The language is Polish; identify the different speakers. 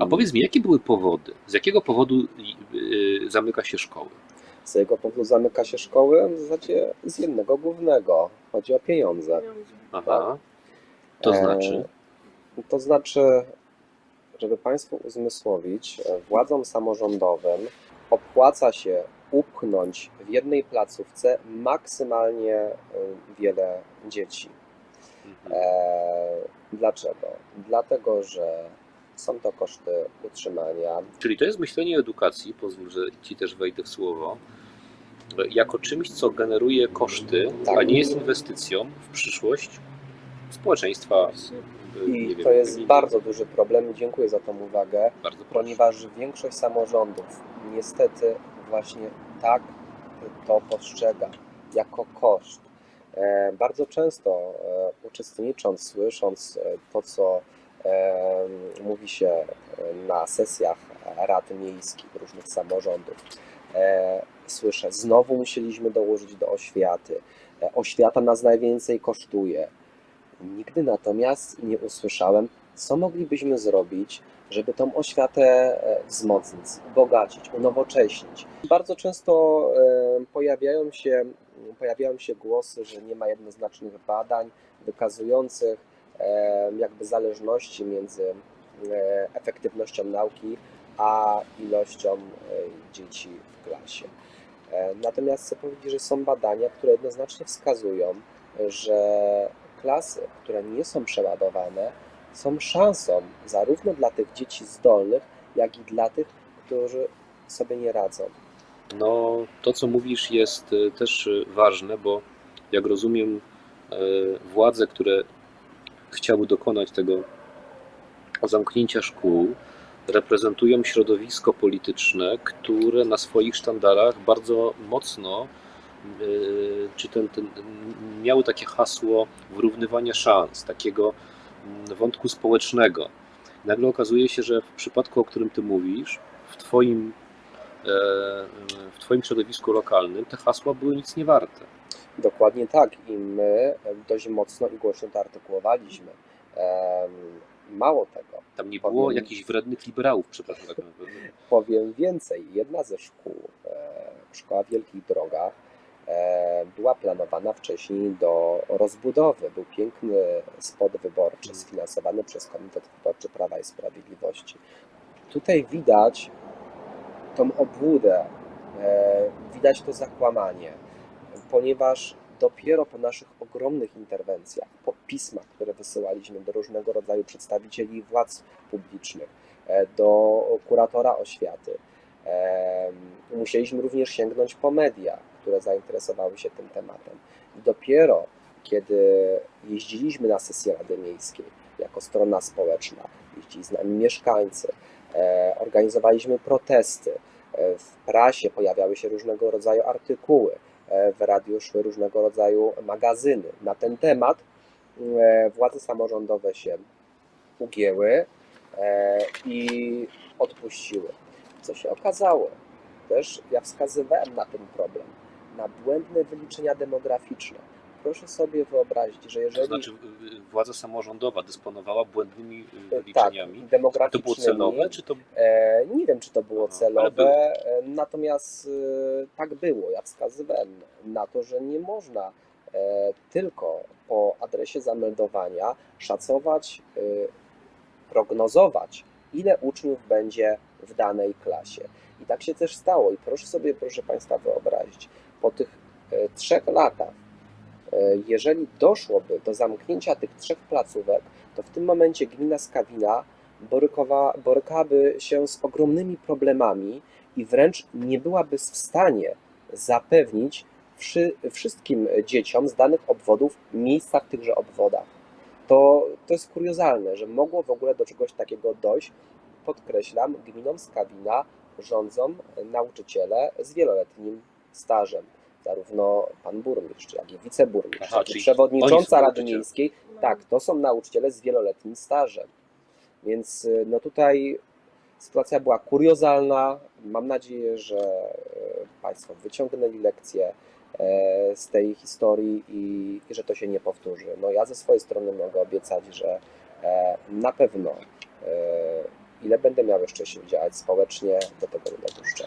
Speaker 1: A powiedz mi, jakie były powody? Z jakiego powodu y, zamyka się szkoły?
Speaker 2: Z jego powodu zamyka się szkoły w zasadzie z jednego głównego. Chodzi o pieniądze.
Speaker 1: Aha. To
Speaker 2: E,
Speaker 1: znaczy?
Speaker 2: To znaczy, żeby Państwu uzmysłowić, e, władzom samorządowym opłaca się upchnąć w jednej placówce maksymalnie e, wiele dzieci.
Speaker 1: Mhm.
Speaker 2: E, dlaczego? Dlatego, że są to koszty utrzymania.
Speaker 1: Czyli to jest myślenie o edukacji, pozwól, że ci też wejdę w słowo, jako czymś, co generuje koszty,
Speaker 2: Tak.
Speaker 1: a nie jest inwestycją w przyszłość społeczeństwa. y,
Speaker 2: I
Speaker 1: wiem,
Speaker 2: to jest bardzo duży problem. Dziękuję za tą uwagę.
Speaker 1: bardzo proszę.
Speaker 2: ponieważ większość samorządów niestety właśnie tak to postrzega jako koszt. E, Bardzo często e, uczestnicząc, słysząc e, to, co mówi się na sesjach rad miejskich różnych samorządów, e, słyszę, znowu musieliśmy dołożyć do oświaty. E, Oświata nas najwięcej kosztuje. Nigdy natomiast nie usłyszałem, co moglibyśmy zrobić, żeby tą oświatę e, wzmocnić, bogacić, unowocześnić. Bardzo często pojawiają się, pojawiają się głosy, że nie ma jednoznacznych badań wykazujących jakby zależności między e, efektywnością nauki a ilością e, dzieci w klasie. E, Natomiast chcę powiedzieć, że są badania, które jednoznacznie wskazują, że klasy, które nie są przeładowane, są szansą zarówno dla tych dzieci zdolnych, jak i dla tych, którzy sobie nie radzą.
Speaker 1: No, to co mówisz jest y, też y, ważne, bo jak rozumiem, y, władze, które chciały dokonać tego zamknięcia szkół, reprezentują środowisko polityczne, które na swoich sztandarach bardzo mocno y, czy ten, ten, miały takie hasło wyrównywania szans, takiego mm, wątku społecznego. Nagle okazuje się, że w przypadku, o którym ty mówisz, w twoim e, w Twoim środowisku lokalnym te hasła były nic nie warte.
Speaker 2: Dokładnie tak i my dość mocno i głośno to artykułowaliśmy. Mało tego,
Speaker 1: Tam nie było
Speaker 2: Powiem-
Speaker 1: jakichś wrednych liberałów, przepraszam. Tak
Speaker 2: powiem więcej. Jedna ze szkół, e, szkoła w Wielkich Drogach, e, była planowana wcześniej do rozbudowy. Był piękny spot wyborczy sfinansowany przez Komitet Wyborczy Prawa i Sprawiedliwości. Tutaj widać tą obłudę, e, widać to zakłamanie, ponieważ dopiero po naszych ogromnych interwencjach, po pismach, które wysyłaliśmy do różnego rodzaju przedstawicieli władz publicznych, e, do kuratora oświaty, e, musieliśmy również sięgnąć po media, które zainteresowały się tym tematem. I dopiero kiedy jeździliśmy na sesję Rady Miejskiej jako strona społeczna, jeździli z nami mieszkańcy, e, organizowaliśmy protesty, w prasie pojawiały się różnego rodzaju artykuły, w radiu szły różnego rodzaju magazyny na ten temat. E, Władze samorządowe się ugięły e, i odpuściły. Co się okazało? Też ja wskazywałem na ten problem, na błędne wyliczenia demograficzne. Proszę sobie wyobrazić, że
Speaker 1: To
Speaker 2: jeżeli
Speaker 1: znaczy y, władza samorządowa dysponowała błędnymi y,
Speaker 2: tak,
Speaker 1: wyliczeniami. to było
Speaker 2: demograficznymi,
Speaker 1: celowe, czy to
Speaker 2: E, nie wiem, czy to było
Speaker 1: Aha,
Speaker 2: celowe,
Speaker 1: było.
Speaker 2: e, natomiast e, tak było. Ja wskazywałem na to, że nie można tylko po adresie zameldowania szacować, prognozować, ile uczniów będzie w danej klasie. I tak się też stało. I proszę sobie, proszę Państwa, wyobrazić, po tych trzech latach, jeżeli doszłoby do zamknięcia tych trzech placówek, to w tym momencie gmina Skawina borykowa, borykałaby się z ogromnymi problemami i wręcz nie byłaby w stanie zapewnić wszy, wszystkim dzieciom z danych obwodów miejsca w tychże obwodach. To, to jest kuriozalne, że mogło w ogóle do czegoś takiego dojść. Podkreślam, gminą Skawina rządzą nauczyciele z wieloletnim stażem. Zarówno pan burmistrz, jak i wiceburmistrz,
Speaker 1: Aha,
Speaker 2: jak i
Speaker 1: czyli
Speaker 2: przewodnicząca
Speaker 1: oni są
Speaker 2: Rady
Speaker 1: nauczyciele.
Speaker 2: Miejskiej. Tak, to są nauczyciele z wieloletnim stażem. Więc y, no tutaj sytuacja była kuriozalna. Mam nadzieję, że y, Państwo wyciągnęli lekcje e, z tej historii i, i że to się nie powtórzy. No ja ze swojej strony mogę obiecać, że e, na pewno e, ile będę miał jeszcze sił działać społecznie, do tego nie dopuszczę.